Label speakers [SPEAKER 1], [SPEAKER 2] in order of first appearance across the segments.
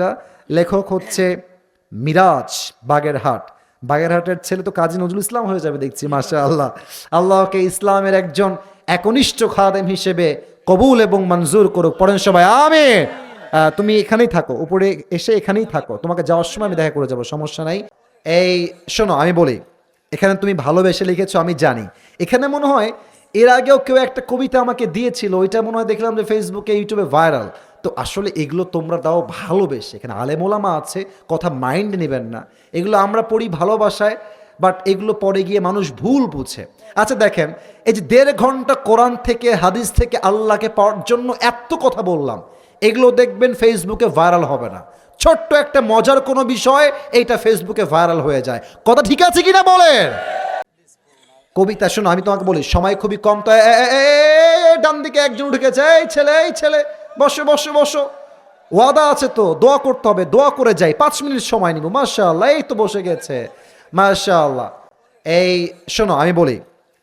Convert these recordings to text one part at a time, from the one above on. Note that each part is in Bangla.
[SPEAKER 1] কবিতাটা লেখক হচ্ছে মিরাজ বাগেরহাট। বাগেরহাটের ছেলে তো কাজী নজরুল ইসলাম হয়ে যাবে দেখছি মাসা আল্লাহ আল্লাহকে ইসলামের একজন একনিষ্ঠ খাদেম হিসেবে কবুল এবং মঞ্জুর করুক। পড়েন সবাই আমি তুমি এখানেই থাকো, উপরে এসে এখানেই থাকো। তোমাকে যাওয়ার সময় আমি দেখা করে যাব, সমস্যা নাই। এই, শোনো, আমি বলি, এখানে তুমি ভালোবেসে লিখেছো, আমি জানি। এখানে মনে হয়, এর আগেও কেউ একটা কবিতা আমাকে দিয়েছিল, ওইটা মনে হয় দেখলাম যে ফেসবুকে ইউটিউবে ভাইরাল তো আসলে এগুলো তোমরা দাও ভালোবেসে এখানে আলেমোলামা আছে কথা মাইন্ড নেবেন না এগুলো আমরা পড়ি ভালোবাসায় বাট এগুলো পরে গিয়ে মানুষ ভুল বুঝে আচ্ছা দেখেন এই যে দেড় ঘণ্টা কোরআন থেকে হাদিস থেকে আল্লাহকে পাওয়ার জন্য এত কথা বললাম এগুলো দেখবেন ফেসবুকে ভাইরাল হবে না ছোট্ট একটা মজার কোনো বিষয় এইটা ফেসবুকে ভাইরাল হয়ে যায় কথা ঠিক আছে কিনা বলেন কবিতা শোনো আমি তোমাকে বলি সময় খুবই কম তো ডান দিকে একজন ঢুকেছে এই ছেলে এই ছেলে বসো বসো বসো। ওয়াদা আছে তো, দোয়া করতে হবে, দোয়া করে যাই। পাঁচ মিনিট সময় নিব। মাশাআল্লাহ, এই তো বসে গেছে। মাশাআল্লাহ। এই, শোনো, আমি বলি,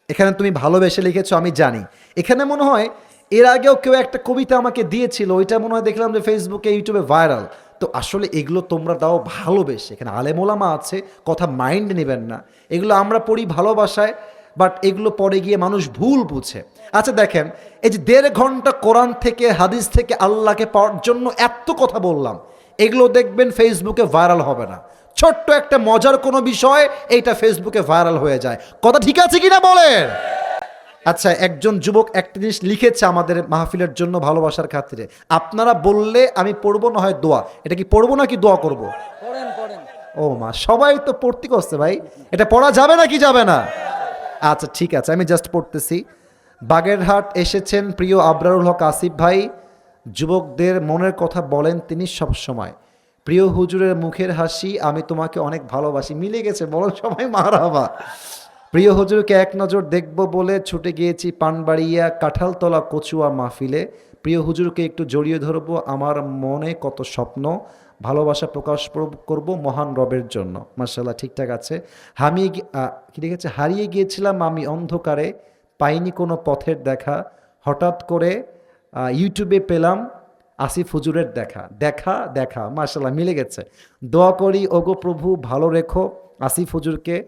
[SPEAKER 1] এখানে তুমি ভালোবেসে লিখেছো, আমি জানি। এখানে মনে হয়, এর আগেও কেউ একটা কবিতা আমাকে দিয়েছিল, ওইটা মনে হয় দেখলাম যে ফেসবুকে ইউটিউবে ভাইরাল। তো আসলে এগুলো তোমরা দাও ভালোবেসে। এখানে আলেমোলামা আছে, কথা মাইন্ড নেবেন না। এগুলো আমরা পড়ি ভালোবাসায় বাট এগুলো পরে গিয়ে মানুষ ভুল বুঝে। আচ্ছা দেখেন এই যে দেড় ঘণ্টা কোরআন থেকে হাদিস থেকে আল্লাহকে পাওয়ার জন্য এত কথা বললাম এগুলো দেখবেন ফেসবুকে ভাইরাল হবে না। ছোট্ট একটা মজার কোনো বিষয় এইটা ফেসবুকে ভাইরাল হয়ে যায়। কথা ঠিক আছে কিনা বলেন? আচ্ছা একজন যুবক একটা জিনিস লিখেছে আমাদের মাহফিলের জন্য ভালোবাসার খাতিরে। আপনারা বললে আমি পড়ব না হয় দোয়া। এটা কি পড়ব নাকি দোয়া করব? ও মা সবাই তো পড়তে করছে ভাই। এটা পড়া যাবে না কি যাবে না? আচ্ছা ঠিক আছে, আমি জাস্ট পড়তেছি। বাগেরহাট এসেছেন প্রিয় আবরারুল হক আসিফ ভাই। যুবকদের মনের কথা বলেন তিনি সব সময়। প্রিয় হুজুরের মুখের হাসি, আমি তোমাকে অনেক ভালোবাসি। মিলে গেছে, বলো সবাই মারাবা প্রিয় হুজুরকে এক নজর দেখব বলে ছুটে গিয়েছি পানবাড়িয়া কাঁঠালতলা কচুয়া মাহফিলে। প্রিয় হুজুরকে একটু জড়িয়ে ধরবো, আমার মনে কত স্বপ্ন। ভালোবাসা প্রকাশ প্র- করব মহান রবের জন্য। মার্শাল্লাহ ঠিকঠাক আছে। আমি কি লিখেছে হারিয়ে গিয়েছিলাম আমি অন্ধকারে, পাইনি কোনো পথের দেখা। হঠাৎ করে ইউটিউবে পেলাম আসিফ হুজুরের দেখা। দেখা দেখা মার্শাল্লাহ মিলে গেছে। দোয়া করি, ওগো প্রভু, ভালো রেখো আসিফ হুজুরকে।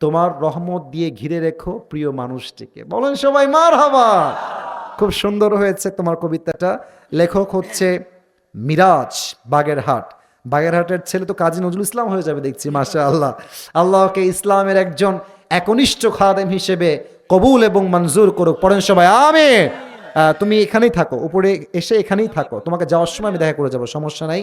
[SPEAKER 1] তোমার রহমত দিয়ে ঘিরে রেখো প্রিয় মানুষটিকে। বলেন সবাই মার হাবা খুব সুন্দর হয়েছে তোমার কবিতাটা। লেখক হচ্ছে মিরাজ বাগেরহাট। বাগেরহাটের ছেলে তো কাজী নজরুল ইসলাম হয়ে যাবে দেখছি মাসা আল্লাহ আল্লাহকে ইসলামের একজন একনিষ্ঠ খাদেম হিসেবে কবুল এবং মঞ্জুর করুক। পড়েন সবাই আমি তুমি এখানেই থাকো, উপরে এসে এখানেই থাকো। তোমাকে যাওয়ার সময় আমি দেখা করে যাব, সমস্যা নাই।